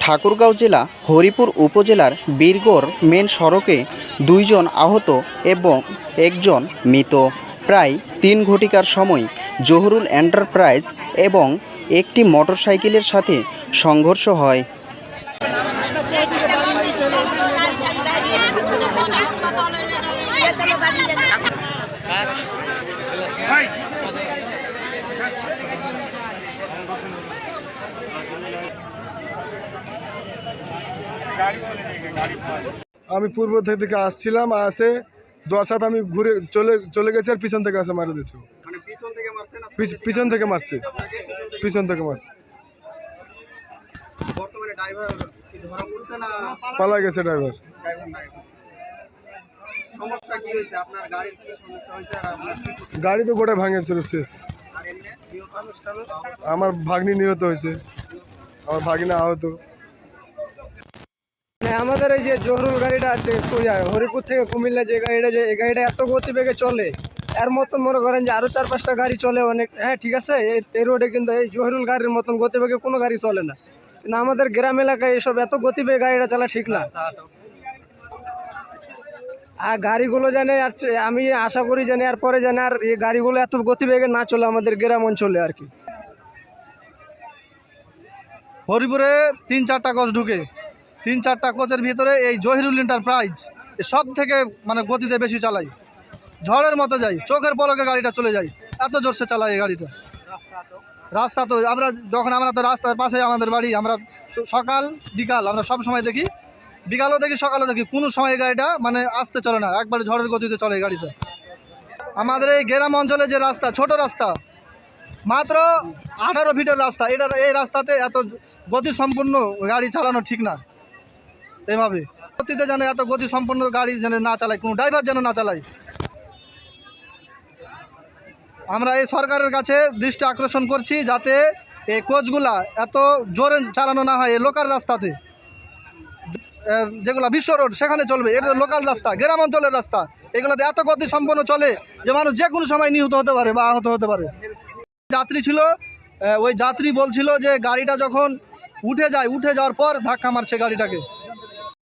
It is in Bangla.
ঠাকুরগাঁও জেলা হরিপুর উপজেলার বীরগড় মেন সড়কে দুইজন আহত এবং একজন মৃত। প্রায় তিন ঘটিকার সময় জহুরুল এন্টারপ্রাইজ এবং একটি মোটরসাইকেলের সাথে সংঘর্ষ হয়। আমি পূর্ব থেকে আসছিলাম আসে দশাত আমি ঘুরে চলে চলে গেছি আর পিছন থেকে আসে মারা দিয়েছে পিছন থেকে মারছে পিছন থেকে মারছে। পালা গেছে ড্রাইভার। গাড়ি তো গোটা ভাঙেছিল শেষ। আমার ভাগ্নি নিহত হয়েছে। আমার ভাগ্নি আহত। মানে আমাদের এই যে জহরুল গাড়িটা আছে হরিপুর থেকে কুমিল্লা যে গাড়িটা যে, এই গাড়িটা এত গতিবেগে চলে, এর মতন মনে করেন যে আরও চার পাঁচটা গাড়ি চলে অনেক। হ্যাঁ ঠিক আছে, এই- রোডে কিন্তু এই জহরুল গাড়ির মতন গতিবেগে কোনো গাড়ি চলে না। কিন্তু আমাদের গ্রাম এলাকায় এসব এত গতিবেগে গাড়িটা চালা ঠিক না। আর গাড়িগুলো জানে আর আমি আশা করি জানি আর পরে জানি আর এই গাড়িগুলো এত গতিবেগে না চলে আমাদের গ্রাম অঞ্চলে আর কি। হরিপুরে তিন চারটা কোচ ঢুকে। তিন চারটা কোচের ভিতরে এই জহিরুল এন্টারপ্রাইজ সব থেকে মানে গতিতে বেশি চালাই ঝড়ের মতো যাই চোখের পলকে গাড়িটা চলে যায়, এত জোরসে চালাই এই গাড়িটা। রাস্তা তো, আমরা যখন, আমরা তো রাস্তার পাশে আমাদের বাড়ি, আমরা সকাল, বিকাল, আমরা সব সময় দেখি। বিকালও দেখি, সকালও দেখি, কোনো সময় গাড়িটা মানে আসতে চলে না, একবার ঝড়ের গতিতে চলে এই গাড়িটা। আমাদের এই গ্রাম অঞ্চলে যে রাস্তা, ছোট রাস্তা, মাত্র আঠারো ফিটের রাস্তা, এটা, এই রাস্তাতে এত গতি সম্পন্ন গাড়ি চালানো ঠিক না। এভাবে গতিতে যেন এত গতি সম্পন্ন গাড়ি যেন না চালায়, কোনো ড্রাইভার যেন না চালায়। আমরা এই সরকারের কাছে দৃষ্টি আকর্ষণ করছি যাতে এই কোচগুলা এত জোরে চালানো না হয় লোকাল রাস্তাতে। যেগুলো বিশ্ব রোড, সেখানে চলবে। এটা লোকাল রাস্তা, গ্রাম অঞ্চলের রাস্তা। এগুলোতে এত গতি সম্পন্ন চলে যে মানুষ যে কোনো সময় নিহত হতে পারে বা আহত হতে পারে। যাত্রী ছিল ওই যাত্রী বলছিল যে গাড়িটা যখন উঠে যায়, উঠে যাওয়ার পর ধাক্কা মারছে গাড়িটাকে।